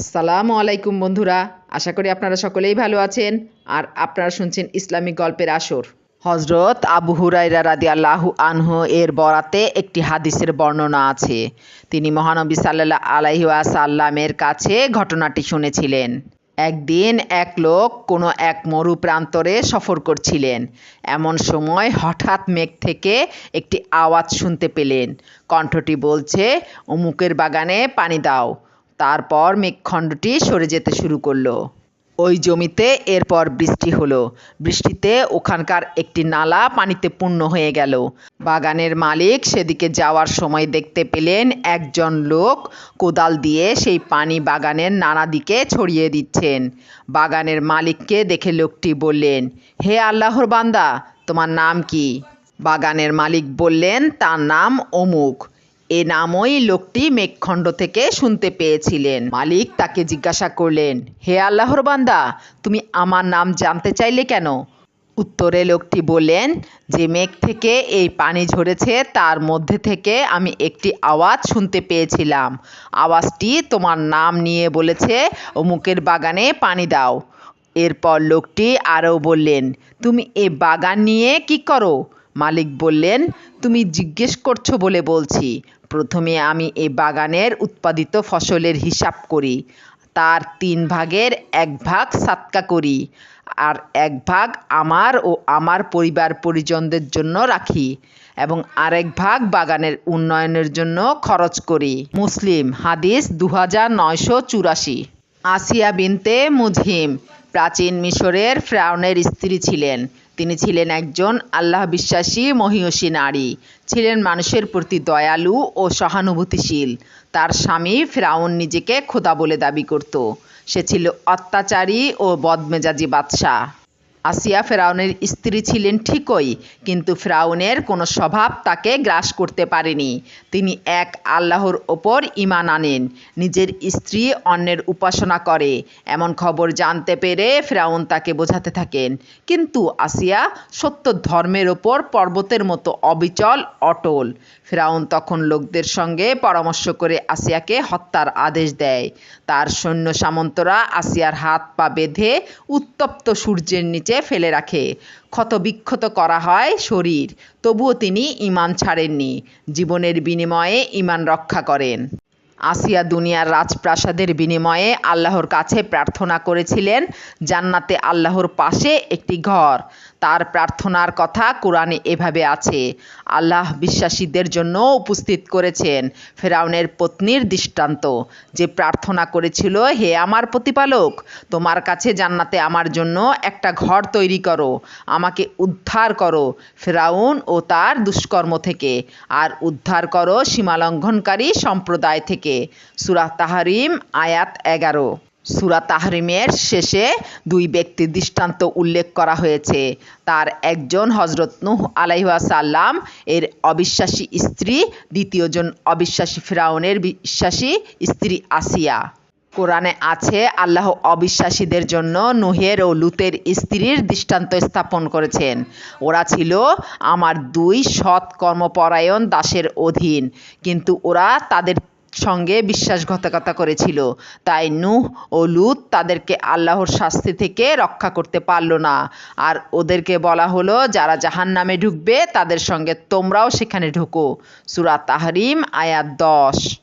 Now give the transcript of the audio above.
আসসালামু আলাইকুম বন্ধুরা, আশা করি আপনারা সকলেই ভালো আছেন আর আপনারা শুনছেন ইসলামিক গল্পের আসর। হজরত আবু হুরাইরা রাদি আল্লাহু আনহু এর বরাতে একটি হাদিসের বর্ণনা আছে। তিনি মহানবী সাল্লাহ আলাইহি সাল্লামের কাছে ঘটনাটি শুনেছিলেন। একদিন এক লোক কোনো এক মরু প্রান্তরে সফর করছিলেন। এমন সময় হঠাৎ মেঘ থেকে একটি আওয়াজ শুনতে পেলেন। কণ্ঠটি বলছে, অমুকের বাগানে পানি দাও। তারপর মেঘখণ্ডটি সরে যেতে শুরু করল। ওই জমিতে এরপর বৃষ্টি হলো। বৃষ্টিতে ওখানকার একটি নালা পানিতে পূর্ণ হয়ে গেল। বাগানের মালিক সেদিকে যাওয়ার সময় দেখতে পেলেন একজন লোক কোদাল দিয়ে সেই পানি বাগানের নানা দিকে ছড়িয়ে দিচ্ছেন। বাগানের মালিককে দেখে লোকটি বললেন, হে আল্লাহর বান্দা, তোমার নাম কি? বাগানের মালিক বললেন, তার নাম অমুক। এ নামই লোকটি মেঘখণ্ড থেকে শুনতে পেয়েছিলেন। মালিক তাকে জিজ্ঞাসা করলেন, হে আল্লাহর বান্দা, তুমি আমার নাম জানতে চাইলে কেন? উত্তরে লোকটি বললেন, যে মেঘ থেকে এই পানি ঝরেছে, তার মধ্যে থেকে আমি একটি আওয়াজ শুনতে পেয়েছিলাম। আওয়াজটি তোমার নাম নিয়ে বলেছে, অমুকের বাগানে পানি দাও। এরপর লোকটি আরও বললেন, তুমি এ বাগান নিয়ে কি করো? মালিক বললেন, তুমি জিজ্ঞেস করছ বলে বলছি। প্রথমে আমি এ বাগানের উৎপাদিত ফসলের হিসাব করি। তার তিন ভাগের এক ভাগ সাতকা করি। আর এক ভাগ আমার ও আমার পরিবার পরিজনদের জন্য রাখি এবং আরেক ভাগ বাগানের উন্নয়নের জন্য খরচ করি। মুসলিম, হাদিস দু হাজার নয়শো চুরাশি। আসিয়া বিনতে মুজহিম, প্রাচীন মিশরের ফ্রাউনের স্ত্রী ছিলেন। তিনি ছিলেন একজন আল্লাহ বিশ্বাসী, মহিয়সী নারী। ছিলেন মানুষের প্রতি দয়ালু ও সহানুভূতিশীল। তার স্বামী ফ্রাউন নিজেকে খোদা বলে দাবি করত। সে ছিল অত্যাচারী ও বদমেজাজি বাদশাহ। আসিয়া ফেরাউনের স্ত্রী ছিলেন ঠিকই, কিন্তু ফেরাউনের কোনো স্বভাব তাকে গ্রাস করতে পারেনি। তিনি এক আল্লাহর ওপর ইমান আনেন, নিজের স্ত্রী অন্যের উপাসনা করে। এমন খবর জানতে পেরে ফেরাউন তাকে বোঝাতে থাকেন, কিন্তু আসিয়া সত্য ধর্মের ওপর পর্বতের মতো অবিচল, অটল। ফেরাউন তখন লোকদের সঙ্গে পরামর্শ করে আসিয়াকে হত্যার আদেশ দেয়। তার সৈন্য সামন্তরা আসিয়ার হাত পা বেঁধে উত্তপ্ত সূর্যের নিচে ফেলে রাখে। ক্ষতবিক্ষত করা হয় শরীর। তবুও তিনি ইমান ছাড়েননি। জীবনের বিনিময়ে ইমান রক্ষা করেন। আসিয়া দুনিয়ার রাজপ্রাসাদের বিনিময়ে আল্লাহর কাছে প্রার্থনা করেছিলেন, জান্নাতে আল্লাহর পাশে একটি ঘর। তার প্রার্থনার কথা কোরআনে এভাবে আছে। আল্লাহ বিশ্বাসীদের জন্য উপস্থিত করেছেন ফেরাউনের পত্নীর দৃষ্টান্ত। যে প্রার্থনা করেছিল, হে আমার প্রতিপালক, তোমার কাছে জান্নাতে আমার জন্য একটা ঘর তৈরি করো। আমাকে উদ্ধার করো ফেরাউন ও তার দুষ্কর্ম থেকে। আর উদ্ধার করো সীমালঙ্ঘনকারী সম্প্রদায় থেকে। সুরাহ তাহারিম, আয়াত এগারো। সুরা তাহরিমের শেষে দুই ব্যক্তির দৃষ্টান্ত উল্লেখ করা হয়েছে। তার একজন হজরত নুহ আলাইহাসাল্লাম এর অবিশ্বাসী স্ত্রী, দ্বিতীয়জন অবিশ্বাসী ফিরাউনের বিশ্বাসী স্ত্রী আসিয়া। কোরআনে আছে, আল্লাহ অবিশ্বাসীদের জন্য নুহের ও লুতের স্ত্রীর দৃষ্টান্ত স্থাপন করেছেন। ওরা ছিল আমার দুই সৎ কর্মপরায়ণ দাসের অধীন, কিন্তু ওরা তাদের সঙ্গে বিশ্বাসঘাতকতা করেছিল। তাই নূহ ও লুত তাদেরকে আল্লাহর শাস্তি থেকে রক্ষা করতে পারল না। আর ওদেরকে বলা হলো, যারা জাহান নামে ঢুকবে, তাদের সঙ্গে তোমরাও সেখানে ঢুকো। সুরা তাহরিম, আয়াত দশ।